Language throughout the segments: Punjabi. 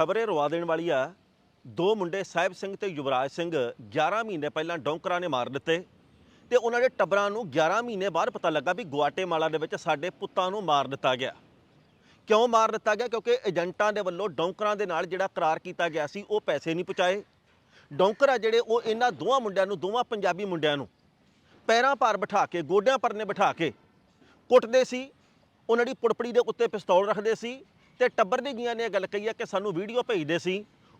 ਖਬਰੇ ਰਵਾ ਦੇਣ ਵਾਲੀ ਆ, ਦੋ ਮੁੰਡੇ ਸਾਹਿਬ ਸਿੰਘ ਤੇ ਯੁਵਰਾਜ ਸਿੰਘ 11 ਮਹੀਨੇ ਪਹਿਲਾਂ ਡੌਂਕਰਾਂ ਨੇ ਮਾਰ ਦਿੱਤੇ ਤੇ ਉਹਨਾਂ ਦੇ ਟੱਬਰਾਂ ਨੂੰ 11 ਮਹੀਨੇ ਬਾਅਦ ਪਤਾ ਲੱਗਾ ਵੀ ਗੁਆਟੇਮਾਲਾ ਦੇ ਵਿੱਚ ਸਾਡੇ ਪੁੱਤਾਂ ਨੂੰ ਮਾਰ ਦਿੱਤਾ ਗਿਆ। ਕਿਉਂ ਮਾਰ ਦਿੱਤਾ ਗਿਆ? ਕਿਉਂਕਿ ਏਜੰਟਾਂ ਦੇ ਵੱਲੋਂ ਡੌਂਕਰਾਂ ਦੇ ਨਾਲ ਜਿਹੜਾ ਕਰਾਰ ਕੀਤਾ ਗਿਆ ਸੀ, ਉਹ ਪੈਸੇ ਨਹੀਂ ਪਹੁੰਚਾਏ। ਡੌਂਕਰ ਆ ਜਿਹੜੇ, ਉਹ ਇਹਨਾਂ ਦੋਵਾਂ ਮੁੰਡਿਆਂ ਨੂੰ, ਦੋਵਾਂ ਪੰਜਾਬੀ ਮੁੰਡਿਆਂ ਨੂੰ ਪੈਰਾਂ ਭਾਰ ਬਿਠਾ ਕੇ, ਗੋਡਿਆਂ ਪਰਨੇ ਬਿਠਾ ਕੇ ਕੁੱਟਦੇ ਸੀ। ਉਹਨਾਂ ਦੀ ਪੁੜਪੜੀ ਦੇ ਉੱਤੇ ਪਿਸਤੌਲ ਰੱਖਦੇ ਸੀ। ਤੇ ਟੱਬਰ ਦੀ ਜੀਆਂ ਨੇ ਇਹ ਗੱਲ ਕਹੀ ਹੈ ਕਿ ਸਾਨੂੰ ਵੀਡੀਓ ਭੇਜਦੇ ਸੀ।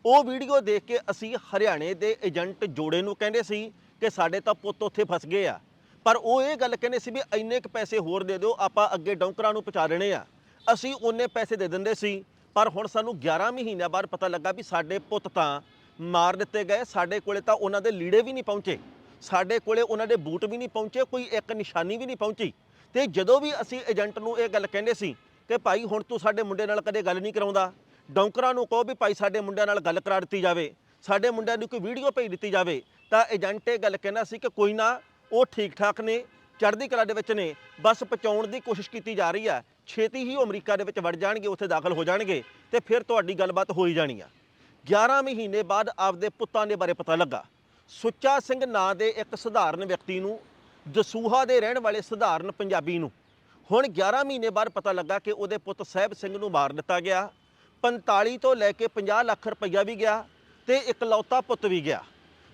ਉਹ ਵੀਡੀਓ ਦੇਖ ਕੇ ਅਸੀਂ ਹਰਿਆਣੇ ਦੇ ਏਜੰਟ ਜੋੜੇ ਨੂੰ ਕਹਿੰਦੇ ਸੀ ਕਿ ਸਾਡੇ ਤਾਂ ਪੁੱਤ ਉੱਥੇ ਫਸ ਗਏ ਆ। ਪਰ ਉਹ ਇਹ ਗੱਲ ਕਹਿੰਦੇ ਸੀ ਵੀ ਇੰਨੇ ਕੁ ਪੈਸੇ ਹੋਰ ਦੇ ਦਿਓ, ਆਪਾਂ ਅੱਗੇ ਡੌਂਕਰਾਂ ਨੂੰ ਪਹੁੰਚਾ ਦੇਣੇ ਆ। ਅਸੀਂ ਉਹਨੇ ਪੈਸੇ ਦੇ ਦਿੰਦੇ ਸੀ, ਪਰ ਹੁਣ ਸਾਨੂੰ 11 ਮਹੀਨਿਆਂ ਬਾਅਦ ਪਤਾ ਲੱਗਾ ਵੀ ਸਾਡੇ ਪੁੱਤ ਤਾਂ ਮਾਰ ਦਿੱਤੇ ਗਏ, ਸਾਡੇ ਕੋਲੇ ਤਾਂ ਉਹਨਾਂ ਦੇ ਲੀੜੇ ਵੀ ਨਹੀਂ ਪਹੁੰਚੇ। ਸਾਡੇ ਕੋਲੇ ਉਹਨਾਂ ਦੇ ਬੂਟ ਵੀ ਨਹੀਂ ਪਹੁੰਚੇ, ਕੋਈ ਇੱਕ ਨਿਸ਼ਾਨੀ ਵੀ ਨਹੀਂ ਪਹੁੰਚੀ। ਤੇ ਜਦੋਂ ਵੀ ਅਸੀਂ ਏਜੰਟ ਨੂੰ ਇਹ ਗੱਲ ਕਹਿੰਦੇ ਸੀ ਕਿ ਭਾਈ ਹੁਣ ਤੂੰ ਸਾਡੇ ਮੁੰਡੇ ਨਾਲ ਕਦੇ ਗੱਲ ਨਹੀਂ ਕਰਾਉਂਦਾ। ਡੌਂਕਰਾਂ ਨੂੰ ਕਹੋ ਵੀ ਭਾਈ ਸਾਡੇ ਮੁੰਡਿਆਂ ਨਾਲ ਗੱਲ ਕਰਾ ਦਿੱਤੀ ਜਾਵੇ। ਸਾਡੇ ਮੁੰਡਿਆਂ ਨੂੰ ਕੋਈ ਵੀਡੀਓ ਭੇਜ ਦਿੱਤੀ ਜਾਵੇ। ਤਾਂ ਏਜੰਟ ਇਹ ਗੱਲ ਕਹਿੰਦਾ ਸੀ ਕਿ ਕੋਈ ਨਾ, ਉਹ ਠੀਕ ਠਾਕ ਨੇ, ਚੜ੍ਹਦੀ ਕਲਾ ਦੇ ਵਿੱਚ ਨੇ, ਬਸ ਪਹੁੰਚਾਉਣ ਦੀ ਕੋਸ਼ਿਸ਼ ਕੀਤੀ ਜਾ ਰਹੀ ਆ। ਛੇਤੀ ਹੀ ਉਹ ਅਮਰੀਕਾ ਦੇ ਵਿੱਚ ਵੜ ਜਾਣਗੇ, ਉੱਥੇ ਦਾਖਲ ਹੋ ਜਾਣਗੇ ਤੇ ਫਿਰ ਤੁਹਾਡੀ ਗੱਲਬਾਤ ਹੋਈ ਜਾਣੀ ਆ। 11 ਮਹੀਨੇ ਬਾਅਦ ਆਪਦੇ ਪੁੱਤਾਂ ਦੇ ਬਾਰੇ ਪਤਾ ਲੱਗਾ। ਸੁੱਚਾ ਸਿੰਘ ਨਾਂ ਦੇ ਇੱਕ ਸਧਾਰਨ ਵਿਅਕਤੀ ਨੂੰ ਦਸੂਹਾ ਦੇ ਰਹਿਣ ਵਾਲੇ ਸਧਾਰਨ ਪੰਜਾਬੀ ਨੂੰ ਹੁਣ 11 ਮਹੀਨੇ ਬਾਅਦ ਪਤਾ ਲੱਗਾ ਕਿ ਉਹਦੇ ਪੁੱਤ ਸਾਹਿਬ ਸਿੰਘ ਨੂੰ ਮਾਰ ਦਿੱਤਾ ਗਿਆ। 45 ਤੋਂ ਲੈ ਕੇ 50 ਲੱਖ ਰੁਪਈਆ ਵੀ ਗਿਆ ਤੇ ਇਕਲੌਤਾ ਪੁੱਤ ਵੀ ਗਿਆ।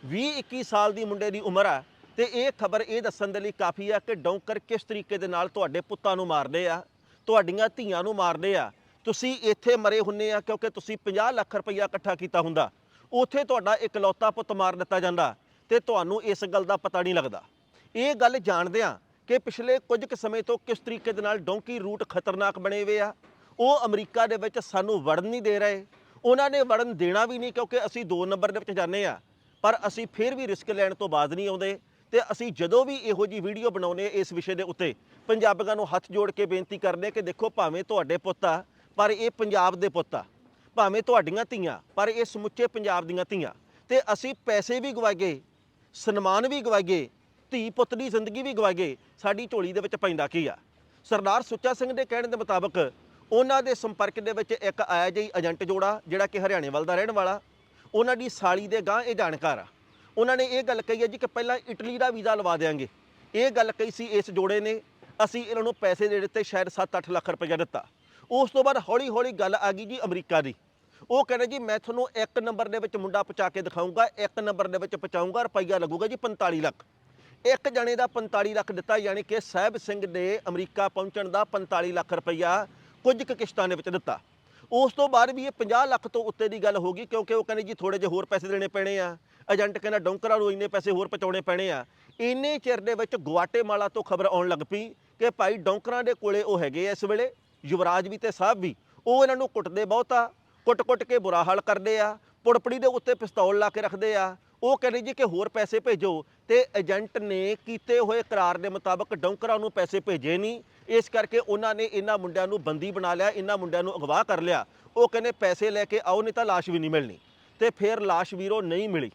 20 21 ਸਾਲ ਦੀ ਮੁੰਡੇ ਦੀ ਉਮਰ ਆ ਤੇ ਇਹ ਖਬਰ ਇਹ ਦੱਸਣ ਦੇ ਲਈ ਕਾਫੀ ਆ ਕਿ ਡੌਂਕਰ ਕਿਸ ਤਰੀਕੇ ਦੇ ਨਾਲ ਤੁਹਾਡੇ ਪੁੱਤਾਂ ਨੂੰ ਮਾਰਦੇ ਆ, ਤੁਹਾਡੀਆਂ ਧੀਆਂ ਨੂੰ ਮਾਰਦੇ ਆ। ਤੁਸੀਂ ਇੱਥੇ ਮਰੇ ਹੁੰਨੇ ਆ ਕਿਉਂਕਿ ਤੁਸੀਂ 50 ਲੱਖ ਰੁਪਈਆ ਇਕੱਠਾ ਕੀਤਾ ਹੁੰਦਾ। ਉੱਥੇ ਤੁਹਾਡਾ ਇਕਲੌਤਾ ਪੁੱਤ ਮਾਰ ਦਿੱਤਾ ਜਾਂਦਾ ਤੇ ਤੁਹਾਨੂੰ ਇਸ ਗੱਲ ਦਾ ਪਤਾ ਨਹੀਂ ਲੱਗਦਾ। ਇਹ ਗੱਲ ਜਾਣਦੇ ਆ ਕਿ ਪਿਛਲੇ ਕੁਝ ਕੁ ਸਮੇਂ ਤੋਂ ਕਿਸ ਤਰੀਕੇ ਦੇ ਨਾਲ ਡੋਂਕੀ ਰੂਟ ਖਤਰਨਾਕ ਬਣੇ ਹੋਏ ਆ, ਉਹ ਅਮਰੀਕਾ ਦੇ ਵਿੱਚ ਸਾਨੂੰ ਵੜਨ ਨਹੀਂ ਦੇ ਰਹੇ। ਉਹਨਾਂ ਨੇ ਵੜਨ ਦੇਣਾ ਵੀ ਨਹੀਂ ਕਿਉਂਕਿ ਅਸੀਂ 2 ਨੰਬਰ ਦੇ ਵਿੱਚ ਜਾਂਦੇ ਆ, ਪਰ ਅਸੀਂ ਫਿਰ ਵੀ ਰਿਸਕ ਲੈਣ ਤੋਂ ਬਾਜ਼ ਨਹੀਂ ਆਉਂਦੇ ਤੇ ਅਸੀਂ ਜਦੋਂ ਵੀ ਇਹੋ ਜੀ ਵੀਡੀਓ ਬਣਾਉਨੇ ਇਸ ਵਿਸ਼ੇ ਦੇ ਉੱਤੇ, ਪੰਜਾਬੀਆਂ ਨੂੰ ਹੱਥ ਜੋੜ ਕੇ ਬੇਨਤੀ ਕਰਦੇ ਕਿ ਦੇਖੋ ਭਾਵੇਂ ਤੁਹਾਡੇ ਪੁੱਤ ਆ, ਪਰ ਇਹ ਪੰਜਾਬ ਦੇ ਪੁੱਤ ਆ। ਭਾਵੇਂ ਤੁਹਾਡੀਆਂ ਧੀਆਂ, ਪਰ ਇਹ ਸਮੁੱਚੇ ਪੰਜਾਬ ਦੀਆਂ ਧੀਆਂ। ਤੇ ਅਸੀਂ ਪੈਸੇ ਵੀ ਗਵਾਈਏ, ਸਨਮਾਨ ਵੀ ਗਵਾਈਏ ਧੀ ਪੁੱਤ ਦੀ ਜ਼ਿੰਦਗੀ ਵੀ ਗਵਾਈਏ ਸਾਡੀ ਝੋਲੀ ਦੇ ਵਿੱਚ ਪੈਂਦਾ ਕੀ ਆ? ਸਰਦਾਰ ਸੁੱਚਾ ਸਿੰਘ ਦੇ ਕਹਿਣ ਦੇ ਮੁਤਾਬਕ ਉਹਨਾਂ ਦੇ ਸੰਪਰਕ ਦੇ ਵਿੱਚ ਇੱਕ ਆਇਆ ਜੀ ਏਜੰਟ ਜੋੜਾ, ਜਿਹੜਾ ਕਿ ਹਰਿਆਣੇ ਵੱਲ ਦਾ ਰਹਿਣ ਵਾਲਾ। ਉਹਨਾਂ ਦੀ ਸਾਲੀ ਦੇ ਗਾਂ ਇਹ ਜਾਣਕਾਰ ਆ। ਉਹਨਾਂ ਨੇ ਇਹ ਗੱਲ ਕਹੀ ਹੈ ਜੀ ਕਿ ਪਹਿਲਾਂ ਇਟਲੀ ਦਾ ਵੀਜ਼ਾ ਲਵਾ ਦੇਾਂਗੇ ਇਹ ਗੱਲ ਕਹੀ ਸੀ ਇਸ ਜੋੜੇ ਨੇ। ਅਸੀਂ ਇਹਨਾਂ ਨੂੰ ਪੈਸੇ ਦੇ ਦਿੱਤੇ, ਸ਼ਾਇਦ 7-8 ਲੱਖ ਰੁਪਏ ਦਿੱਤਾ। ਉਸ ਤੋਂ ਬਾਅਦ ਹੌਲੀ ਹੌਲੀ ਗੱਲ ਆ ਗਈ ਜੀ ਅਮਰੀਕਾ ਦੀ। ਉਹ ਕਹਿੰਦੇ ਜੀ, ਮੈਂ ਤੁਹਾਨੂੰ ਇੱਕ ਨੰਬਰ ਦੇ ਵਿੱਚ ਮੁੰਡਾ ਪਹੁੰਚਾ ਕੇ ਦਿਖਾਊਂਗਾ, ਇੱਕ ਨੰਬਰ ਦੇ ਵਿੱਚ ਪਹੁੰਚਾਊਂਗਾ, ਰੁਪਈਆ ਲੱਗੂਗਾ ਜੀ 45 ਲੱਖ। ਇੱਕ ਜਣੇ ਦਾ 45 ਲੱਖ ਦਿੱਤਾ, ਯਾਨੀ ਕਿ ਸਾਹਿਬ ਸਿੰਘ ਨੇ ਅਮਰੀਕਾ ਪਹੁੰਚਣ ਦਾ 45 ਲੱਖ ਰੁਪਈਆ ਕੁਝ ਕੁ ਕਿਸ਼ਤਾਂ ਦੇ ਵਿੱਚ ਦਿੱਤਾ। ਉਸ ਤੋਂ ਬਾਅਦ ਵੀ ਇਹ 50 ਲੱਖ ਤੋਂ ਉੱਤੇ ਦੀ ਗੱਲ ਹੋ ਗਈ, ਕਿਉਂਕਿ ਉਹ ਕਹਿੰਦੇ ਜੀ ਥੋੜੇ ਜਿਹੇ ਹੋਰ ਪੈਸੇ ਦੇਣੇ ਪੈਣੇ ਆ। ਏਜੰਟ ਕਹਿੰਦਾ ਡੌਂਕਰਾਂ ਨੂੰ ਇੰਨੇ ਪੈਸੇ ਹੋਰ ਪਹੁੰਚਾਉਣੇ ਪੈਣੇ ਆ। ਇੰਨੇ ਚਿਰ ਦੇ ਵਿੱਚ ਗੁਆਟੇਮਾਲਾ ਤੋਂ ਖਬਰ ਆਉਣ ਲੱਗ ਪਈ ਕਿ ਭਾਈ ਡੌਂਕਰਾਂ ਦੇ ਕੋਲੇ ਉਹ ਹੈਗੇ ਆ ਇਸ ਵੇਲੇ, ਯੁਵਰਾਜ ਵੀ ਤੇ ਸਾਹਿਬ ਵੀ। ਉਹ ਇਹਨਾਂ ਨੂੰ ਕੁੱਟਦੇ ਬਹੁਤਾ, ਕੁੱਟ-ਕੁੱਟ ਕੇ ਬੁਰਾ ਹਾਲ ਕਰਦੇ ਆ, ਪੁੜਪੜੀ ਦੇ ਉੱਤੇ ਪਿਸਤੌਲ ਲਾ ਕੇ ਰੱਖਦੇ ਆ ਉਹ ਕਹਿੰਦੇ ਜੀ ਕਿ ਹੋਰ ਪੈਸੇ ਭੇਜੋ ਤੇ ਏਜੰਟ ਨੇ ਕੀਤੇ ਹੋਏ ਕਰਾਰ ਦੇ ਮੁਤਾਬਕ ਡੌਂਕਰਾਂ ਨੂੰ ਪੈਸੇ ਭੇਜੇ ਨਹੀਂ। ਇਸ ਕਰਕੇ ਉਹਨਾਂ ਨੇ ਇਹਨਾਂ ਮੁੰਡਿਆਂ ਨੂੰ ਬੰਦੀ ਬਣਾ ਲਿਆ, ਇਹਨਾਂ ਮੁੰਡਿਆਂ ਨੂੰ ਅਗਵਾ ਕਰ ਲਿਆ। ਉਹ ਕਹਿੰਦੇ ਪੈਸੇ ਲੈ ਕੇ ਆਓ, ਨਹੀਂ ਤਾਂ ਲਾਸ਼ ਵੀ ਨਹੀਂ ਮਿਲਣੀ। ਤੇ ਫਿਰ ਲਾਸ਼ ਵੀਰੋ ਨਹੀਂ ਮਿਲੀ।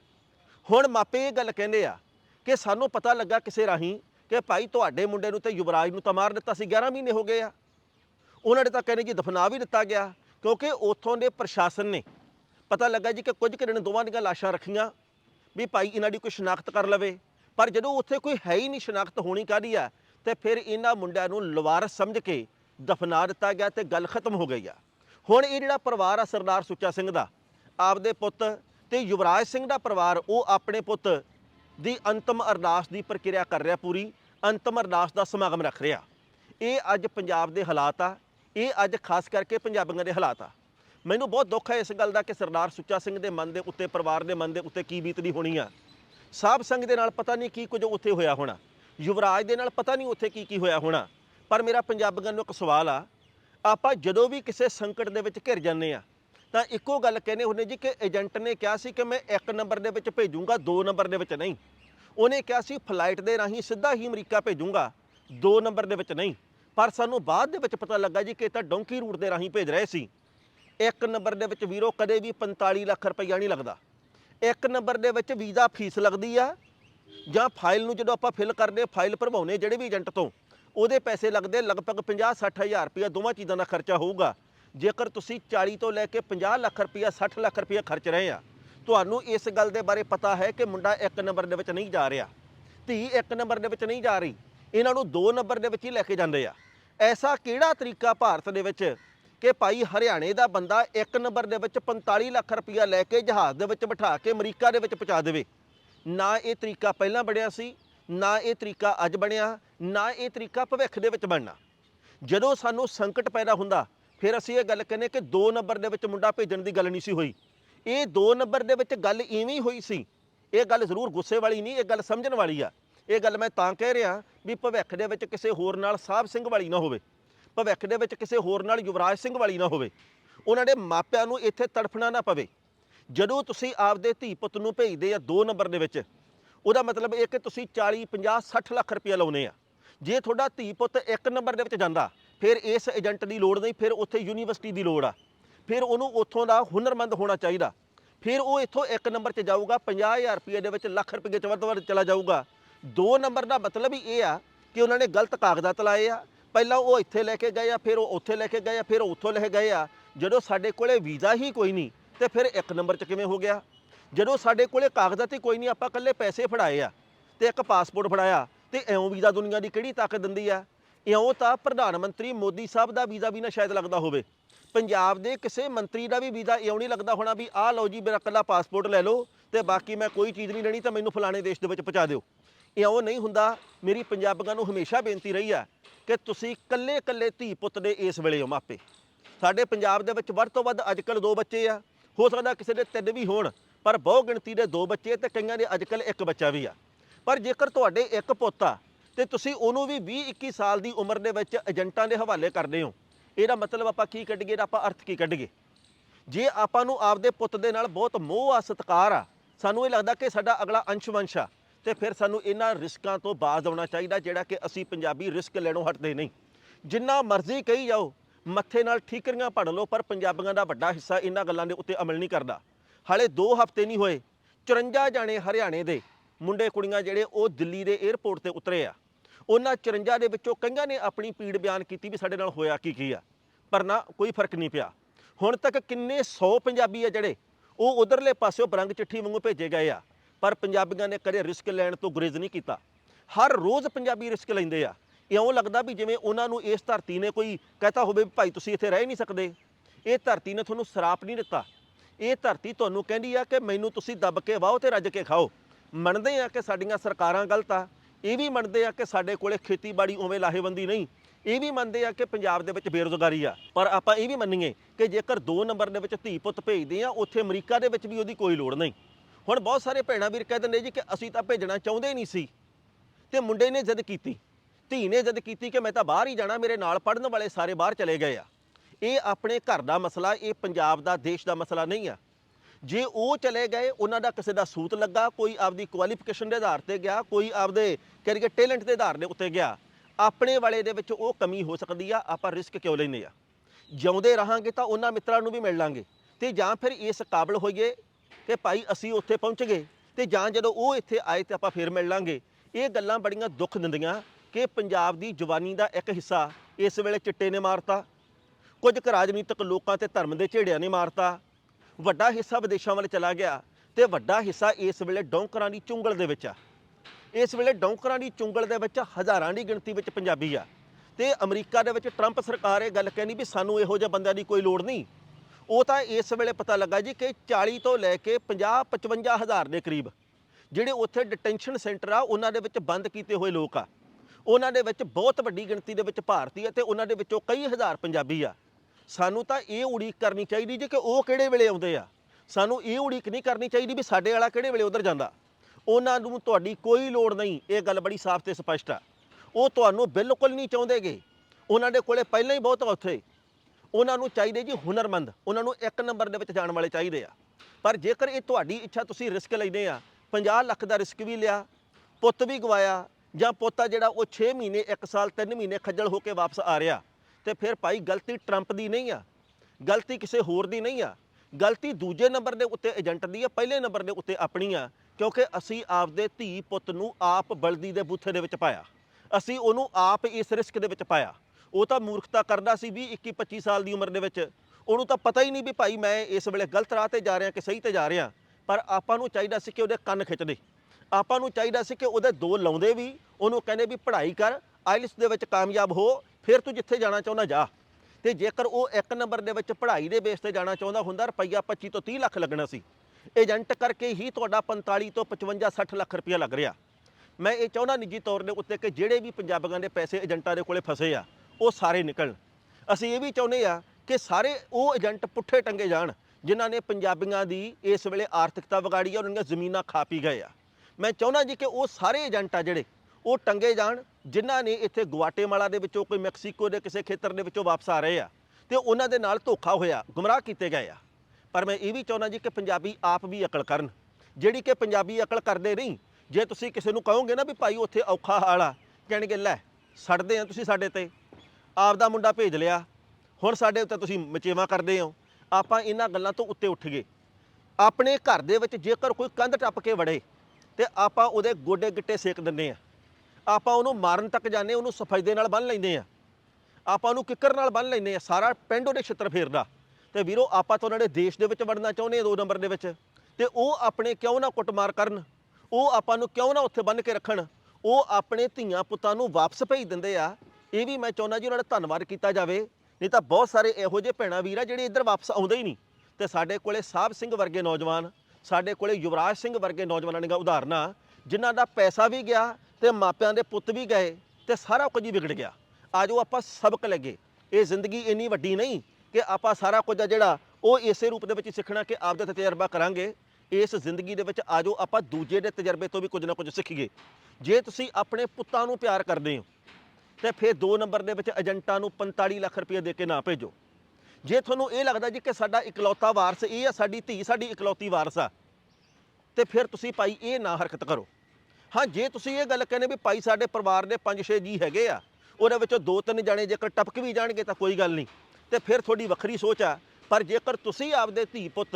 ਹੁਣ ਮਾਪੇ ਇਹ ਗੱਲ ਕਹਿੰਦੇ ਆ ਕਿ ਸਾਨੂੰ ਪਤਾ ਲੱਗਾ ਕਿਸੇ ਰਾਹੀਂ ਕਿ ਭਾਈ ਤੁਹਾਡੇ ਮੁੰਡੇ ਨੂੰ ਤੇ ਯੁਵਰਾਜ ਨੂੰ ਤਾਂ ਮਾਰ ਦਿੱਤਾ ਸੀ 11 ਮਹੀਨੇ ਹੋ ਗਏ ਆ। ਉਹਨਾਂ ਨੇ ਤਾਂ ਕਹਿੰਦੇ ਜੀ ਦਫਨਾ ਵੀ ਦਿੱਤਾ ਗਿਆ, ਕਿਉਂਕਿ ਉੱਥੋਂ ਦੇ ਪ੍ਰਸ਼ਾਸਨ ਨੇ ਪਤਾ ਲੱਗਾ ਜੀ ਕਿ ਕੁਝ ਕੁ ਦਿਨ ਦੋਵਾਂ ਦੀਆਂ ਲਾਸ਼ਾਂ ਰੱਖੀਆਂ। ਵੀ ਭਾਈ ਇਹਨਾਂ ਦੀ ਕੋਈ ਸ਼ਨਾਖਤ ਕਰ ਲਵੇ। ਪਰ ਜਦੋਂ ਉੱਥੇ ਕੋਈ ਹੈ ਹੀ ਨਹੀਂ ਸ਼ਨਾਖਤ ਹੋਣੀ ਕਾਹਦੀ ਆ, ਤੇ ਫਿਰ ਇਹਨਾਂ ਮੁੰਡਿਆਂ ਨੂੰ ਲਵਾਰਸ ਸਮਝ ਕੇ ਦਫਨਾ ਦਿੱਤਾ ਗਿਆ ਤੇ ਗੱਲ ਖਤਮ ਹੋ ਗਈ ਆ। ਹੁਣ ਇਹ ਜਿਹੜਾ ਪਰਿਵਾਰ ਆ ਸਰਦਾਰ ਸੁੱਚਾ ਸਿੰਘ ਦਾ, ਆਪਦੇ ਪੁੱਤ ਤੇ ਯੁਵਰਾਜ ਸਿੰਘ ਦਾ ਪਰਿਵਾਰ, ਉਹ ਆਪਣੇ ਪੁੱਤ ਦੀ ਅੰਤਮ ਅਰਦਾਸ ਦੀ ਪ੍ਰਕਿਰਿਆ ਕਰ ਰਿਹਾ ਪੂਰੀ, ਅੰਤਮ ਅਰਦਾਸ ਦਾ ਸਮਾਗਮ ਰੱਖ ਰਿਹਾ। ਇਹ ਅੱਜ ਪੰਜਾਬ ਦੇ ਹਾਲਾਤ ਆ, ਇਹ ਅੱਜ ਖਾਸ ਕਰਕੇ ਪੰਜਾਬੀਆਂ ਦੇ ਹਾਲਾਤ ਆ। ਮੈਨੂੰ ਬਹੁਤ ਦੁੱਖ ਹੈ ਇਸ ਗੱਲ ਦਾ ਕਿ ਸਰਦਾਰ ਸੁੱਚਾ ਸਿੰਘ ਦੇ ਮਨ ਦੇ ਉੱਤੇ, ਪਰਿਵਾਰ ਦੇ ਮਨ ਦੇ ਉੱਤੇ ਕੀ ਬੀਤਦੀ ਹੋਣੀ ਆ। ਸਾਧ ਸੰਗ ਦੇ ਨਾਲ ਪਤਾ ਨਹੀਂ ਕੀ ਕੁਝ ਉੱਥੇ ਹੋਇਆ ਹੋਣਾ। ਯੁਵਰਾਜ ਦੇ ਨਾਲ ਪਤਾ ਨਹੀਂ ਉੱਥੇ ਕੀ ਕੀ ਹੋਇਆ ਹੋਣਾ। ਪਰ ਮੇਰਾ ਪੰਜਾਬੀਆਂ ਨੂੰ ਇੱਕ ਸਵਾਲ ਆ, ਆਪਾਂ ਜਦੋਂ ਵੀ ਕਿਸੇ ਸੰਕਟ ਦੇ ਵਿੱਚ ਘਿਰ ਜਾਂਦੇ ਆ, ਤਾਂ ਇੱਕੋ ਗੱਲ ਕਹਿੰਦੇ ਹੁੰਦੇ ਜੀ ਕਿ ਏਜੰਟ ਨੇ ਕਿਹਾ ਸੀ ਕਿ ਮੈਂ ਇੱਕ ਨੰਬਰ ਦੇ ਵਿੱਚ ਭੇਜੂੰਗਾ, ਦੋ ਨੰਬਰ ਦੇ ਵਿੱਚ ਨਹੀਂ। ਉਹਨੇ ਕਿਹਾ ਸੀ ਫਲਾਈਟ ਦੇ ਰਾਹੀਂ ਸਿੱਧਾ ਹੀ ਅਮਰੀਕਾ ਭੇਜੂੰਗਾ, ਦੋ ਨੰਬਰ ਦੇ ਵਿੱਚ ਨਹੀਂ। ਪਰ ਸਾਨੂੰ ਬਾਅਦ ਦੇ ਵਿੱਚ ਪਤਾ ਲੱਗਾ ਜੀ ਕਿ ਇਹ ਤਾਂ ਡੋਂਕੀ ਰੂਟ ਦੇ ਰਾਹੀਂ ਭੇਜ ਰਹੇ ਸੀ। ਇੱਕ ਨੰਬਰ ਦੇ ਵਿੱਚ ਵੀਰੋ ਕਦੇ ਵੀ 45 ਲੱਖ ਰੁਪਈਆ ਨਹੀਂ ਲੱਗਦਾ। ਇੱਕ ਨੰਬਰ ਦੇ ਵਿੱਚ ਵੀਜ਼ਾ ਫੀਸ ਲੱਗਦੀ ਆ, ਜਾਂ ਫਾਈਲ ਨੂੰ ਜਦੋਂ ਆਪਾਂ ਫਿਲ ਕਰਦੇ, ਫਾਈਲ ਭਰਵਾਉਨੇ ਜਿਹੜੇ ਵੀ ਏਜੰਟ ਤੋਂ, ਉਹਦੇ ਪੈਸੇ ਲੱਗਦੇ ਲਗਭਗ 50 ਹਜ਼ਾਰ ਰੁਪਈਆ ਦੋਵਾਂ ਚੀਜ਼ਾਂ ਦਾ ਖਰਚਾ ਹੋਊਗਾ। ਜੇਕਰ ਤੁਸੀਂ 40 ਤੋਂ ਲੈ ਕੇ 50 ਲੱਖ ਰੁਪਇਆ 60 ਲੱਖ ਰੁਪਇਆ ਖਰਚ ਰਹੇ ਆ, ਤੁਹਾਨੂੰ ਇਸ ਗੱਲ ਦੇ ਬਾਰੇ ਪਤਾ ਹੈ ਕਿ ਮੁੰਡਾ ਇੱਕ ਨੰਬਰ ਦੇ ਵਿੱਚ ਨਹੀਂ ਜਾ ਰਿਹਾ। ਧੀ ਇੱਕ ਨੰਬਰ ਦੇ ਵਿੱਚ ਨਹੀਂ ਜਾ ਰਹੀ। ਇਹਨਾਂ ਨੂੰ ਦੋ ਨੰਬਰ ਦੇ ਵਿੱਚ ਹੀ ਲੈ ਕੇ ਜਾਂਦੇ ਆ। ਐਸਾ ਕਿਹੜਾ ਤਰੀਕਾ ਭਾਰਤ ਦੇ ਵਿੱਚ ਕਿ ਭਾਈ ਹਰਿਆਣੇ ਦਾ ਬੰਦਾ ਇੱਕ ਨੰਬਰ ਦੇ ਵਿੱਚ 45 ਲੱਖ ਰੁਪਇਆ ਲੈ ਕੇ ਜਹਾਜ਼ ਦੇ ਵਿੱਚ ਬਿਠਾ ਕੇ ਅਮਰੀਕਾ ਦੇ ਵਿੱਚ ਪਹੁੰਚਾ ਦੇਵੇ। ਨਾ ਇਹ ਤਰੀਕਾ ਪਹਿਲਾਂ ਬਣਿਆ ਸੀ, ਨਾ ਇਹ ਤਰੀਕਾ ਅੱਜ ਬਣਿਆ, ਨਾ ਇਹ ਤਰੀਕਾ ਭਵਿੱਖ ਦੇ ਵਿੱਚ ਬਣਨਾ। ਜਦੋਂ ਸਾਨੂੰ ਸੰਕਟ ਪੈਦਾ ਹੁੰਦਾ, ਫਿਰ ਅਸੀਂ ਇਹ ਗੱਲ ਕਹਿੰਦੇ ਕਿ 2 ਨੰਬਰ ਦੇ ਵਿੱਚ ਮੁੰਡਾ ਭੇਜਣ ਦੀ ਗੱਲ ਨਹੀਂ ਸੀ ਹੋਈ। ਇਹ 2 ਨੰਬਰ ਦੇ ਵਿੱਚ ਗੱਲ ਇਵੇਂ ਹੋਈ ਸੀ, ਇਹ ਗੱਲ ਜ਼ਰੂਰ ਗੁੱਸੇ ਵਾਲੀ ਨਹੀਂ, ਇਹ ਗੱਲ ਸਮਝਣ ਵਾਲੀ ਆ। ਇਹ ਗੱਲ ਮੈਂ ਤਾਂ ਕਹਿ ਰਿਹਾ ਵੀ ਭਵਿੱਖ ਦੇ ਵਿੱਚ ਕਿਸੇ ਹੋਰ ਨਾਲ ਸਾਹਿਬ ਸਿੰਘ ਵਾਲੀ ਨਾ ਹੋਵੇ। ਭਵਿੱਖ ਦੇ ਵਿੱਚ ਕਿਸੇ ਹੋਰ ਨਾਲ ਯੁਵਰਾਜ ਸਿੰਘ ਵਾਲੀ ਨਾ ਹੋਵੇ। ਉਹਨਾਂ ਦੇ ਮਾਪਿਆਂ ਨੂੰ ਇੱਥੇ ਤੜਫਣਾ ਨਾ ਪਵੇ। ਜਦੋਂ ਤੁਸੀਂ ਆਪਦੇ ਧੀ ਪੁੱਤ ਨੂੰ ਭੇਜਦੇ ਆ 2 ਨੰਬਰ ਦੇ ਵਿੱਚ, ਉਹਦਾ ਮਤਲਬ ਇਹ ਕਿ ਤੁਸੀਂ 40 50 60 ਲੱਖ ਰੁਪਇਆ ਲਾਉਨੇ ਆ। ਜੇ ਤੁਹਾਡਾ ਧੀ ਪੁੱਤ ਇੱਕ ਨੰਬਰ ਦੇ ਵਿੱਚ ਜਾਂਦਾ, ਫਿਰ ਇਸ ਏਜੰਟ ਦੀ ਲੋੜ ਨਹੀਂ, ਫਿਰ ਉੱਥੇ ਯੂਨੀਵਰਸਿਟੀ ਦੀ ਲੋੜ ਆ। ਫਿਰ ਉਹਨੂੰ ਉੱਥੋਂ ਦਾ ਹੁਨਰਮੰਦ ਹੋਣਾ ਚਾਹੀਦਾ। ਫਿਰ ਉਹ ਇੱਥੋਂ ਇੱਕ ਨੰਬਰ 'ਚ ਜਾਊਗਾ 50000 ਰੁਪਏ ਦੇ ਵਿੱਚ ਲੱਖ ਰੁਪਏ 'ਚ ਵੱਧ ਤੋਂ ਵੱਧ ਚਲਾ ਜਾਊਗਾ। ਦੋ ਨੰਬਰ ਦਾ ਮਤਲਬ ਹੀ ਇਹ ਆ ਕਿ ਉਹਨਾਂ ਨੇ ਗਲਤ ਕਾਗਜ਼ਾਤ ਲਾਏ ਆ ਪਹਿਲਾਂ ਉਹ ਇੱਥੇ ਲੈ ਕੇ ਗਏ ਆ, ਫਿਰ ਉਹ ਉੱਥੇ ਲੈ ਕੇ ਗਏ ਆ, ਫਿਰ ਉਹ ਉੱਥੋਂ ਲੈ ਕੇ ਗਏ ਆ। ਜਦੋਂ ਸਾਡੇ ਕੋਲੇ ਵੀਜ਼ਾ ਹੀ ਕੋਈ ਨਹੀਂ, ਤੇ ਫਿਰ ਇੱਕ ਨੰਬਰ 'ਚ ਕਿਵੇਂ ਹੋ ਗਿਆ? ਜਦੋਂ ਸਾਡੇ ਕੋਲੇ ਕਾਗਜ਼ਾਤ ਹੀ ਕੋਈ ਨਹੀਂ, ਆਪਾਂ ਇਕੱਲੇ ਪੈਸੇ ਫੜਾਏ ਆ ਤੇ ਇੱਕ ਪਾਸਪੋਰਟ ਫੜਾਇਆ ਤੇ ਐਉਂ ਵੀਜ਼ਾ ਦੁਨੀਆ ਦੀ ਕਿਹੜੀ ਤਾਕਤ ਦਿੰਦੀ ਆ? ਇਉਂ ਤਾਂ ਪ੍ਰਧਾਨ ਮੰਤਰੀ ਮੋਦੀ ਸਾਹਿਬ ਦਾ ਵੀਜ਼ਾ ਵੀ ਨਾ ਸ਼ਾਇਦ ਲੱਗਦਾ ਹੋਵੇ। ਪੰਜਾਬ ਦੇ ਕਿਸੇ ਮੰਤਰੀ ਦਾ ਵੀ ਵੀਜ਼ਾ ਇਉਂ ਨਹੀਂ ਲੱਗਦਾ ਹੋਣਾ ਵੀ ਆਹ ਲਓ ਜੀ, ਮੇਰਾ ਇਕੱਲਾ ਪਾਸਪੋਰਟ ਲੈ ਲਓ ਤੇ ਬਾਕੀ ਮੈਂ ਕੋਈ ਚੀਜ਼ ਨਹੀਂ ਲੈਣੀ ਤਾਂ ਮੈਨੂੰ ਫਲਾਣੇ ਦੇਸ਼ ਦੇ ਵਿੱਚ ਪਹੁੰਚਾ ਦਿਓ। ਇਉਂ ਨਹੀਂ ਹੁੰਦਾ, ਮੇਰੀ ਪੰਜਾਬੀਆਂ ਨੂੰ ਹਮੇਸ਼ਾ ਬੇਨਤੀ ਰਹੀ ਆ ਕਿ ਤੁਸੀਂ ਇਕੱਲੇ ਇਕੱਲੇ ਧੀ ਪੁੱਤ ਦੇ ਇਸ ਵੇਲੇ ਹੋ ਮਾਪੇ। ਸਾਡੇ ਪੰਜਾਬ ਦੇ ਵਿੱਚ ਵੱਧ ਤੋਂ ਵੱਧ ਅੱਜਕੱਲ ਦੋ ਬੱਚੇ ਆ, ਹੋ ਸਕਦਾ ਕਿਸੇ ਦੇ ਤਿੰਨ ਵੀ ਹੋਣ, ਪਰ ਬਹੁ ਗਿਣਤੀ ਦੇ ਦੋ ਬੱਚੇ ਤੇ ਕਈਆਂ ਦੇ ਅੱਜਕੱਲ ਇੱਕ ਬੱਚਾ ਵੀ ਆ। ਪਰ ਜੇਕਰ ਤੁਹਾਡੇ ਇੱਕ ਪੁੱਤ ਆ, ਤੇ ਤੁਸੀਂ ਉਹਨੂੰ ਵੀ 20 21 ਸਾਲ ਦੀ ਉਮਰ ਦੇ ਵਿੱਚ ਏਜੰਟਾਂ ਦੇ ਹਵਾਲੇ ਕਰਦੇ ਹੋ, ਇਹਦਾ ਮਤਲਬ ਆਪਾਂ ਕੀ ਕੱਢੀਏ ਇਹਦਾ ਆਪਾਂ ਅਰਥ ਕੀ ਕੱਢੀਏ? ਜੇ ਆਪਾਂ ਨੂੰ ਆਪਦੇ ਪੁੱਤ ਦੇ ਨਾਲ ਬਹੁਤ ਮੋਹ ਆ, ਸਤਿਕਾਰ ਆ, ਸਾਨੂੰ ਇਹ ਲੱਗਦਾ ਕਿ ਸਾਡਾ ਅਗਲਾ ਅੰਸ਼ ਵੰਸ਼ ਆ। ਤੇ ਫਿਰ ਸਾਨੂੰ ਇਹਨਾਂ ਰਿਸਕਾਂ ਤੋਂ ਬਾਜ਼ ਆਉਣਾ ਚਾਹੀਦਾ, ਜਿਹੜਾ ਕਿ ਅਸੀਂ ਪੰਜਾਬੀ ਰਿਸਕ ਲੈਣੋਂ ਹਟਦੇ ਨਹੀਂ। ਜਿੰਨਾ ਮਰਜ਼ੀ ਕਹੀ ਜਾਓ, ਮੱਥੇ ਨਾਲ ਠੀਕਰੀਆਂ ਭੜ ਲਓ, ਪਰ ਪੰਜਾਬੀਆਂ ਦਾ ਵੱਡਾ ਹਿੱਸਾ ਇਹਨਾਂ ਗੱਲਾਂ ਦੇ ਉੱਤੇ ਅਮਲ ਨਹੀਂ ਕਰਦਾ। ਹਾਲੇ 2 ਹਫ਼ਤੇ ਨਹੀਂ ਹੋਏ 54 ਜਾਣੇ ਹਰਿਆਣੇ ਦੇ ਮੁੰਡੇ ਕੁੜੀਆਂ ਜਿਹੜੇ ਉਹ ਦਿੱਲੀ ਦੇ 에ਅਰਪੋਰਟ ਤੇ ਉਤਰੇ ਆ। ਉਹਨਾਂ 54 ਦੇ ਵਿੱਚੋਂ ਕਈਆਂ ਨੇ ਆਪਣੀ ਪੀੜ ਬਿਆਨ ਕੀਤੀ ਵੀ ਸਾਡੇ ਨਾਲ ਹੋਇਆ ਕੀ ਕੀ ਆ, ਪਰ ਨਾ ਕੋਈ ਫ਼ਰਕ ਨਹੀਂ ਪਿਆ। ਹੁਣ ਤੱਕ ਕਿੰਨੇ 100 ਪੰਜਾਬੀ ਆ ਜਿਹੜੇ ਉਹ ਉਧਰਲੇ ਪਾਸਿਓਂ ਬਰੰਗ ਚਿੱਠੀ ਵਾਂਗੂ ਭੇਜੇ ਗਏ ਆ। ਪਰ ਪੰਜਾਬੀਆਂ ਨੇ ਕਦੇ ਰਿਸਕ ਲੈਣ ਤੋਂ ਗੁਰੇਜ਼ ਨਹੀਂ ਕੀਤਾ। ਹਰ ਰੋਜ਼ ਪੰਜਾਬੀ ਰਿਸਕ ਲੈਂਦੇ ਆ। ਇਉਂ ਲੱਗਦਾ ਵੀ ਜਿਵੇਂ ਉਹਨਾਂ ਨੂੰ ਇਸ ਧਰਤੀ ਨੇ ਕੋਈ ਕਹਤਾ ਹੋਵੇ ਵੀ ਭਾਈ ਤੁਸੀਂ ਇੱਥੇ ਰਹਿ ਨਹੀਂ ਸਕਦੇ। ਇਹ ਧਰਤੀ ਨੇ ਤੁਹਾਨੂੰ ਸਰਾਪ ਨਹੀਂ ਦਿੱਤਾ। ਇਹ ਧਰਤੀ ਤੁਹਾਨੂੰ ਕਹਿੰਦੀ ਆ ਕਿ ਮੈਨੂੰ ਤੁਸੀਂ ਦੱਬ ਕੇ ਵਾਹੋ ਤੇ ਰੱਜ ਕੇ ਖਾਓ। ਮੰਨਦੇ ਆ ਕਿ ਸਾਡੀਆਂ ਸਰਕਾਰਾਂ ਗਲਤ ਆ। ਇਹ ਵੀ ਮੰਨਦੇ ਆ ਕਿ ਸਾਡੇ ਕੋਲੇ ਖੇਤੀਬਾੜੀ ਉਵੇਂ ਲਾਹੇਵੰਦੀ ਨਹੀਂ। ਇਹ ਵੀ ਮੰਨਦੇ ਆ ਕਿ ਪੰਜਾਬ ਦੇ ਵਿੱਚ ਬੇਰੁਜ਼ਗਾਰੀ ਆ। ਪਰ ਆਪਾਂ ਇਹ ਵੀ ਮੰਨੀਏ ਕਿ ਜੇਕਰ 2 ਨੰਬਰ ਦੇ ਵਿੱਚ ਧੀ ਪੁੱਤ ਭੇਜਦੇ ਆ, ਉੱਥੇ ਅਮਰੀਕਾ ਦੇ ਵਿੱਚ ਵੀ ਉਹਦੀ ਕੋਈ ਲੋੜ ਨਹੀਂ। ਹੁਣ ਬਹੁਤ ਸਾਰੇ ਭੈਣਾਂ ਵੀਰ ਕਹਿੰਦੇ ਨੇ ਜੀ ਕਿ ਅਸੀਂ ਤਾਂ ਭੇਜਣਾ ਚਾਹੁੰਦੇ ਨਹੀਂ ਸੀ। ਤੇ ਮੁੰਡੇ ਨੇ ਜਿੱਦ ਕੀਤੀ। ਧੀ ਨੇ ਜਿੱਦ ਕੀਤੀ ਕਿ ਮੈਂ ਤਾਂ ਬਾਹਰ ਹੀ ਜਾਣਾ, ਮੇਰੇ ਨਾਲ ਪੜਨ ਵਾਲੇ ਸਾਰੇ ਬਾਹਰ ਚਲੇ ਗਏ ਆ। ਇਹ ਆਪਣੇ ਘਰ ਦਾ ਮਸਲਾ, ਇਹ ਪੰਜਾਬ ਦਾ, ਦੇਸ਼ ਦਾ ਮਸਲਾ ਨਹੀਂ ਆ। ਜੇ ਉਹ ਚਲੇ ਗਏ, ਉਹਨਾਂ ਦਾ ਕਿਸੇ ਦਾ ਸੂਤ ਲੱਗਾ, ਕੋਈ ਆਪਦੀ ਕੁਆਲੀਫਿਕੇਸ਼ਨ ਦੇ ਆਧਾਰ ਤੇ ਗਿਆ, ਕੋਈ ਆਪਦੇ ਕਰੀਏ ਟੈਲੈਂਟ ਦੇ ਆਧਾਰ ਦੇ ਉੱਤੇ ਗਿਆ, ਆਪਣੇ ਵਾਲੇ ਦੇ ਵਿੱਚ ਉਹ ਕਮੀ ਹੋ ਸਕਦੀ ਆ, ਆਪਾਂ ਰਿਸਕ ਕਿਉਂ ਲੈਨੇ ਆ? ਜਿਉਂਦੇ ਰਹਾਂਗੇ ਤਾਂ ਉਹਨਾਂ ਮਿੱਤਰਾਂ ਨੂੰ ਵੀ ਮਿਲ ਲਾਂਗੇ। ਤੇ ਜਾਂ ਫਿਰ ਇਸ ਕਾਬਲ ਹੋਈਏ ਕਿ ਭਾਈ ਅਸੀਂ ਉੱਥੇ ਪਹੁੰਚ ਗਏ ਤੇ ਜਾਂ ਜਦੋਂ ਉਹ ਇੱਥੇ ਆਏ ਤੇ ਆਪਾਂ ਫੇਰ ਮਿਲ ਲਾਂਗੇ। ਇਹ ਗੱਲਾਂ ਬੜੀਆਂ ਦੁੱਖ ਦਿੰਦੀਆਂ ਕਿ ਪੰਜਾਬ ਦੀ ਜਵਾਨੀ ਦਾ ਇੱਕ ਹਿੱਸਾ ਇਸ ਵੇਲੇ ਚਿੱਟੇ ਨੇ ਮਾਰਤਾ। ਕੁਝ ਕੁ ਰਾਜਨੀਤਿਕ ਲੋਕਾਂ ਤੇ ਧਰਮ ਦੇ ਝੇੜਿਆਂ ਨੇ ਮਾਰਤਾ। ਵੱਡਾ ਹਿੱਸਾ ਵਿਦੇਸ਼ਾਂ ਵੱਲ ਚਲਾ ਗਿਆ ਤੇ ਵੱਡਾ ਹਿੱਸਾ ਇਸ ਵੇਲੇ ਡੌਂਕਰਾਂ ਦੀ ਚੁੰਗਲ ਦੇ ਵਿੱਚ ਆ। ਇਸ ਵੇਲੇ ਡੌਂਕਰਾਂ ਦੀ ਚੁੰਗਲ ਦੇ ਵਿੱਚ ਹਜ਼ਾਰਾਂ ਦੀ ਗਿਣਤੀ ਵਿੱਚ ਪੰਜਾਬੀ ਆ। ਤੇ ਅਮਰੀਕਾ ਦੇ ਵਿੱਚ ਟਰੰਪ ਸਰਕਾਰ ਇਹ ਗੱਲ ਕਹਿੰਦੀ ਵੀ ਸਾਨੂੰ ਇਹੋ ਜਿਹੇ ਬੰਦਿਆਂ ਦੀ ਕੋਈ ਲੋੜ ਨਹੀਂ। ਉਹ ਤਾਂ ਇਸ ਵੇਲੇ ਪਤਾ ਲੱਗਾ ਜੀ ਕਿ 40 ਤੋਂ ਲੈ ਕੇ 50 55 ਹਜ਼ਾਰ ਦੇ ਕਰੀਬ ਜਿਹੜੇ ਉੱਥੇ ਡਿਟੈਂਸ਼ਨ ਸੈਂਟਰ ਆ, ਉਹਨਾਂ ਦੇ ਵਿੱਚ ਬੰਦ ਕੀਤੇ ਹੋਏ ਲੋਕ ਆ। ਉਹਨਾਂ ਦੇ ਵਿੱਚ ਬਹੁਤ ਵੱਡੀ ਗਿਣਤੀ ਦੇ ਵਿੱਚ ਭਾਰਤੀ ਆ ਤੇ ਉਹਨਾਂ ਦੇ ਵਿੱਚੋਂ ਕਈ ਹਜ਼ਾਰ ਪੰਜਾਬੀ ਆ। ਸਾਨੂੰ ਤਾਂ ਇਹ ਉਡੀਕ ਕਰਨੀ ਚਾਹੀਦੀ ਜੀ ਕਿ ਉਹ ਕਿਹੜੇ ਵੇਲੇ ਆਉਂਦੇ ਆ। ਸਾਨੂੰ ਇਹ ਉਡੀਕ ਨਹੀਂ ਕਰਨੀ ਚਾਹੀਦੀ ਵੀ ਸਾਡੇ ਵਾਲਾ ਕਿਹੜੇ ਵੇਲੇ ਉਧਰ ਜਾਂਦਾ। ਉਹਨਾਂ ਨੂੰ ਤੁਹਾਡੀ ਕੋਈ ਲੋੜ ਨਹੀਂ, ਇਹ ਗੱਲ ਬੜੀ ਸਾਫ਼ ਤੇ ਸਪਸ਼ਟ ਆ। ਉਹ ਤੁਹਾਨੂੰ ਬਿਲਕੁਲ ਨਹੀਂ ਚਾਹੁੰਦੇਗੇ। ਉਹਨਾਂ ਦੇ ਕੋਲੇ ਪਹਿਲਾਂ ਹੀ ਬਹੁਤ ਉੱਥੇ। ਉਹਨਾਂ ਨੂੰ ਚਾਹੀਦੇ ਜੀ ਹੁਨਰਮੰਦ, ਉਹਨਾਂ ਨੂੰ ਇੱਕ ਨੰਬਰ ਦੇ ਵਿੱਚ ਜਾਣ ਵਾਲੇ ਚਾਹੀਦੇ ਆ। ਪਰ ਜੇਕਰ ਇਹ ਤੁਹਾਡੀ ਇੱਛਾ ਤੁਸੀਂ ਰਿਸਕ ਲੈਂਦੇ ਆ 50 ਲੱਖ ਦਾ ਰਿਸਕ ਵੀ ਲਿਆ, ਪੁੱਤ ਵੀ ਗਵਾਇਆ, ਜਾਂ ਪੋਤਾ ਜਿਹੜਾ ਉਹ 6 ਮਹੀਨੇ 1 ਸਾਲ 3 ਮਹੀਨੇ ਖੱਜਲ ਹੋ ਕੇ ਵਾਪਸ ਆ ਰਿਹਾ, ਤੇ ਫਿਰ ਭਾਈ ਗਲਤੀ ਟਰੰਪ ਦੀ ਨਹੀਂ ਆ, ਗਲਤੀ ਕਿਸੇ ਹੋਰ ਦੀ ਨਹੀਂ ਆ। ਗਲਤੀ ਦੂਜੇ ਨੰਬਰ ਦੇ ਉੱਤੇ ਏਜੰਟ ਦੀ ਆ, ਪਹਿਲੇ ਨੰਬਰ ਦੇ ਉੱਤੇ ਆਪਣੀ ਆ, ਕਿਉਂਕਿ ਅਸੀਂ ਆਪਦੇ ਧੀ ਪੁੱਤ ਨੂੰ ਆਪ ਬਲਦੀ ਦੇ ਬੂਥੇ ਦੇ ਵਿੱਚ ਪਾਇਆ। ਅਸੀਂ ਉਹਨੂੰ ਆਪ ਇਸ ਰਿਸਕ ਦੇ ਵਿੱਚ ਪਾਇਆ। ਉਹ ਤਾਂ ਮੂਰਖਤਾ ਕਰਦਾ ਸੀ ਵੀ 21 25 ਸਾਲ ਦੀ ਉਮਰ ਦੇ ਵਿੱਚ। ਉਹਨੂੰ ਤਾਂ ਪਤਾ ਹੀ ਨਹੀਂ ਵੀ ਭਾਈ ਮੈਂ ਇਸ ਵੇਲੇ ਗਲਤ ਰਾਹ ਤੇ ਜਾ ਰਿਹਾ ਕਿ ਸਹੀ ਤੇ ਜਾ ਰਿਹਾ। ਪਰ ਆਪਾਂ ਨੂੰ ਚਾਹੀਦਾ ਸੀ ਕਿ ਉਹਦੇ ਕੰਨ ਖਿੱਚਦੇ। ਆਪਾਂ ਨੂੰ ਚਾਹੀਦਾ ਸੀ ਕਿ ਉਹਦੇ ਦੋ ਲਾਉਂਦੇ ਵੀ, ਉਹਨੂੰ ਕਹਿੰਦੇ ਵੀ ਪੜ੍ਹਾਈ ਕਰ, ਆਈਲਸ ਦੇ ਵਿੱਚ ਕਾਮਯਾਬ ਹੋ, ਫਿਰ ਤੂੰ ਜਿੱਥੇ ਜਾਣਾ ਚਾਹੁੰਦਾ ਜਾ। ਤੇ ਜੇਕਰ ਉਹ ਇੱਕ ਨੰਬਰ ਦੇ ਵਿੱਚ ਪੜ੍ਹਾਈ ਦੇ ਬੇਸ ਤੇ ਜਾਣਾ ਚਾਹੁੰਦਾ ਹੁੰਦਾ, ਰੁਪਈਆ 25 ਤੋਂ 30 ਲੱਖ ਲੱਗਣਾ ਸੀ। ਏਜੰਟ ਕਰਕੇ ਹੀ ਤੁਹਾਡਾ 45 ਤੋਂ 55 60 ਲੱਖ ਰੁਪਈਆ ਲੱਗ ਰਿਹਾ। ਮੈਂ ਇਹ ਚਾਹੁੰਦਾ ਨਿੱਜੀ ਤੌਰ ਦੇ ਉੱਤੇ ਕਿ ਜਿਹੜੇ ਵੀ ਪੰਜਾਬੀਆਂ ਦੇ ਪੈਸੇ ਏਜੰਟਾਂ ਦੇ ਕੋਲੇ ਫਸੇ ਆ ਉਹ ਸਾਰੇ ਨਿਕਲਣ। ਅਸੀਂ ਇਹ ਵੀ ਚਾਹੁੰਦੇ ਆ ਕਿ ਸਾਰੇ ਉਹ ਏਜੰਟ ਪੁੱਠੇ ਟੰਗੇ ਜਾਣ, ਜਿਨ੍ਹਾਂ ਨੇ ਪੰਜਾਬੀਆਂ ਦੀ ਇਸ ਵੇਲੇ ਆਰਥਿਕਤਾ ਵਿਗਾੜੀ ਆ ਉਹਨਾਂ ਦੀਆਂ ਜ਼ਮੀਨਾਂ ਖਾ ਪੀ ਗਏ ਆ। ਮੈਂ ਚਾਹੁੰਦਾ ਜੀ ਕਿ ਉਹ ਸਾਰੇ ਏਜੰਟ ਆ ਜਿਹੜੇ, ਉਹ ਟੰਗੇ ਜਾਣ, ਜਿਨ੍ਹਾਂ ਨੇ ਇੱਥੇ ਗੁਆਟੇਮਾਲਾ ਦੇ ਵਿੱਚੋਂ ਕੋਈ ਮੈਕਸੀਕੋ ਦੇ ਕਿਸੇ ਖੇਤਰ ਦੇ ਵਿੱਚੋਂ ਵਾਪਸ ਆ ਰਹੇ ਆ ਤੇ ਉਹਨਾਂ ਦੇ ਨਾਲ ਧੋਖਾ ਹੋਇਆ, ਗੁੰਮਰਾਹ ਕੀਤੇ ਗਏ ਆ। ਪਰ ਮੈਂ ਇਹ ਵੀ ਚਾਹੁੰਦਾ ਜੀ ਕਿ ਪੰਜਾਬੀ ਆਪ ਵੀ ਅਕਲ ਕਰਨ। ਜਿਹੜੀ ਕਿ ਪੰਜਾਬੀ ਅਕਲ ਕਰਦੇ ਨਹੀਂ, ਜੇ ਤੁਸੀਂ ਕਿਸੇ ਨੂੰ ਕਹੋਗੇ ਨਾ ਵੀ ਭਾਈ ਉੱਥੇ ਔਖਾ ਹਾਲ ਆ, ਕਹਿਣਗੇ, ਲੈ ਛੱਡਦੇ ਆ ਤੁਸੀਂ ਸਾਡੇ ਤੇ। ਆਪ ਦਾ ਮੁੰਡਾ ਭੇਜ ਲਿਆ। ਹੁਣ ਸਾਡੇ ਉੱਤੇ ਤੁਸੀਂ ਮਚੇਵਾ ਕਰਦੇ ਹੋ। ਆਪਾਂ ਇਹਨਾਂ ਗੱਲਾਂ ਤੋਂ ਉੱਤੇ ਉੱਠ ਗਏ। ਆਪਣੇ ਘਰ ਦੇ ਵਿੱਚ ਜੇਕਰ ਕੋਈ ਕੰਧ ਟੱਪ ਕੇ ਵੜੇ, ਤੇ ਆਪਾਂ ਉਹਦੇ ਗੋਡੇ ਗਿੱਟੇ ਸੇਕ ਦਿੰਦੇ ਆ ਆਪਾਂ ਉਹਨੂੰ ਮਾਰਨ ਤੱਕ ਜਾਂਦੇ ਉਹਨੂੰ ਸਫੈਦੇ ਨਾਲ ਬੰਨ ਲੈਂਦੇ ਆ ਆਪਾਂ ਉਹਨੂੰ ਕਿੱਕਰ ਨਾਲ ਬੰਨ ਲੈਂਦੇ ਆ ਸਾਰਾ ਪਿੰਡ ਉਹਦੇ ਛਿੱਤਰ ਫੇਰਦਾ। ਤੇ ਵੀਰੋ, ਆਪਾਂ ਤਾਂ ਉਹਨਾਂ ਦੇ ਦੇਸ਼ ਦੇ ਵਿੱਚ ਵੜਨਾ ਚਾਹੁੰਦੇ ਆ ਦੋ ਨੰਬਰ ਦੇ ਵਿੱਚ। ਤੇ ਉਹ ਆਪਣੇ ਕਿਉਂ ਨਾ ਕੁੱਟਮਾਰ ਕਰਨ? ਉਹ ਆਪਾਂ ਨੂੰ ਕਿਉਂ ਨਾ ਉੱਥੇ ਬੰਨ ਕੇ ਰੱਖਣ? ਉਹ ਆਪਣੇ ਧੀਆਂ ਪੁੱਤਾਂ ਨੂੰ ਵਾਪਸ ਭੇਜ ਦਿੰਦੇ ਆ। ਇਹ ਵੀ ਮੈਂ ਚਾਹੁੰਦਾ ਜੀ ਉਹਨਾਂ ਦਾ ਧੰਨਵਾਦ ਕੀਤਾ ਜਾਵੇ। ਨਹੀਂ ਤਾਂ ਬਹੁਤ ਸਾਰੇ ਇਹੋ ਜਿਹੇ ਭੈਣਾਂ ਵੀਰ ਆ ਜਿਹੜੇ ਇੱਧਰ ਵਾਪਸ ਆਉਂਦੇ ਹੀ ਨਹੀਂ। ਤੇ ਸਾਡੇ ਕੋਲੇ ਸਾਹਿਬ ਸਿੰਘ ਵਰਗੇ ਨੌਜਵਾਨ, ਸਾਡੇ ਕੋਲੇ ਯੁਵਰਾਜ ਸਿੰਘ ਵਰਗੇ ਨੌਜਵਾਨਾਂ ਦੀਆਂ ਉਦਾਹਰਨਾਂ, ਜਿਨ੍ਹਾਂ ਦਾ ਪੈਸਾ ਵੀ ਗਿਆ ਤੇ ਮਾਪਿਆਂ ਦੇ ਪੁੱਤ ਵੀ ਗਏ ਤੇ ਸਾਰਾ ਕੁਝ ਹੀ ਵਿਗੜ ਗਿਆ। ਆਜੋ ਆਪਾਂ ਸਬਕ ਲੱਗੇ। ਇਹ ਜ਼ਿੰਦਗੀ ਇੰਨੀ ਵੱਡੀ ਨਹੀਂ ਕਿ ਆਪਾਂ ਸਾਰਾ ਕੁਝ ਆ ਜਿਹੜਾ ਉਹ ਇਸੇ ਰੂਪ ਦੇ ਵਿੱਚ ਸਿੱਖਣਾ ਕਿ ਆਪ ਦਾ ਤਜਰਬਾ ਕਰਾਂਗੇ। ਇਸ ਜ਼ਿੰਦਗੀ ਦੇ ਵਿੱਚ ਆਜੋ ਆਪਾਂ ਦੂਜੇ ਦੇ ਤਜਰਬੇ ਤੋਂ ਵੀ ਕੁਝ ਨਾ ਕੁਝ ਸਿੱਖੀਏ। ਜੇ ਤੁਸੀਂ ਆਪਣੇ ਪੁੱਤਾਂ ਨੂੰ ਪਿਆਰ ਕਰਦੇ ਹੋ ਤੇ ਫਿਰ 2 ਨੰਬਰ ਦੇ ਵਿੱਚ ਏਜੰਟਾਂ ਨੂੰ 45 ਲੱਖ ਰੁਪਏ ਦੇ ਕੇ ਨਾ ਭੇਜੋ। ਜੇ ਤੁਹਾਨੂੰ ਇਹ ਲੱਗਦਾ ਜੀ ਕਿ ਸਾਡਾ ਇਕਲੌਤਾ ਵਾਰਸ ਇਹ ਆ, ਸਾਡੀ ਧੀ ਸਾਡੀ ਇਕਲੌਤੀ ਵਾਰਸ ਆ, ਤੇ ਫਿਰ ਤੁਸੀਂ ਭਾਈ ਇਹ ਨਾ ਹਰਕਤ ਕਰੋ। ਹਾਂ, ਜੇ ਤੁਸੀਂ ਇਹ ਗੱਲ ਕਹਿੰਦੇ ਵੀ ਭਾਈ ਸਾਡੇ ਪਰਿਵਾਰ ਦੇ 5-6 ਜੀ ਹੈਗੇ ਆ, ਉਹਦੇ ਵਿੱਚੋਂ ਦੋ ਤਿੰਨ ਜਾਣੇ ਜੇਕਰ ਟਪਕ ਵੀ ਜਾਣਗੇ ਤਾਂ ਕੋਈ ਗੱਲ ਨਹੀਂ, ਤੇ ਫਿਰ ਤੁਹਾਡੀ ਵੱਖਰੀ ਸੋਚ ਆ। ਪਰ ਜੇਕਰ ਤੁਸੀਂ ਆਪਦੇ ਧੀ ਪੁੱਤ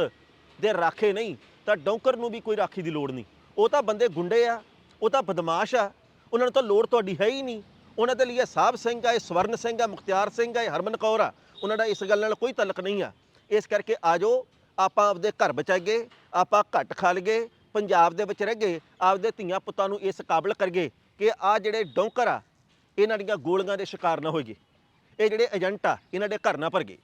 ਦੇ ਰਾਖੇ ਨਹੀਂ, ਤਾਂ ਡੌਂਕਰ ਨੂੰ ਵੀ ਕੋਈ ਰਾਖੀ ਦੀ ਲੋੜ ਨਹੀਂ। ਉਹ ਤਾਂ ਬੰਦੇ ਗੁੰਡੇ ਆ, ਉਹ ਤਾਂ ਬਦਮਾਸ਼ ਆ, ਉਹਨਾਂ ਨੂੰ ਤਾਂ ਲੋੜ ਤੁਹਾਡੀ ਹੈ ਹੀ ਨਹੀਂ। ਉਹਨਾਂ ਦੇ ਲਈ ਸਾਹਿਬ ਸਿੰਘ ਆ, ਇਹ ਸਵਰਨ ਸਿੰਘ ਆ, ਮੁਖਤਿਆਰ ਸਿੰਘ ਆ, ਇਹ ਹਰਮਨ ਕੌਰ ਆ। ਉਹਨਾਂ ਦਾ ਇਸ ਗੱਲ ਨਾਲ ਕੋਈ ਤਲਕ ਨਹੀਂ ਆ। ਇਸ ਕਰਕੇ ਆਜੋ, ਆਪਾਂ ਆਪਦੇ ਘਰ ਬਚਾਈਏ, ਆਪਾਂ ਘੱਟ ਖਾ ਲਈਏ, ਪੰਜਾਬ ਦੇ ਵਿੱਚ ਰਹਿ ਗਏ ਆਪਦੇ ਧੀਆਂ ਪੁੱਤਾਂ ਨੂੰ ਇਸ ਕਾਬਲ ਕਰਗੇ ਕਿ ਆ ਜਿਹੜੇ ਡੌਂਕਰ ਆ, ਇਹਨਾਂ ਦੀਆਂ ਗੋਲੀਆਂ ਦੇ ਸ਼ਿਕਾਰ ਨਾ ਹੋਈਏ। ਇਹ ਜਿਹੜੇ ਏਜੰਟ ਆ, ਇਹਨਾਂ ਦੇ ਘਰ ਨਾ ਭਰਗੇ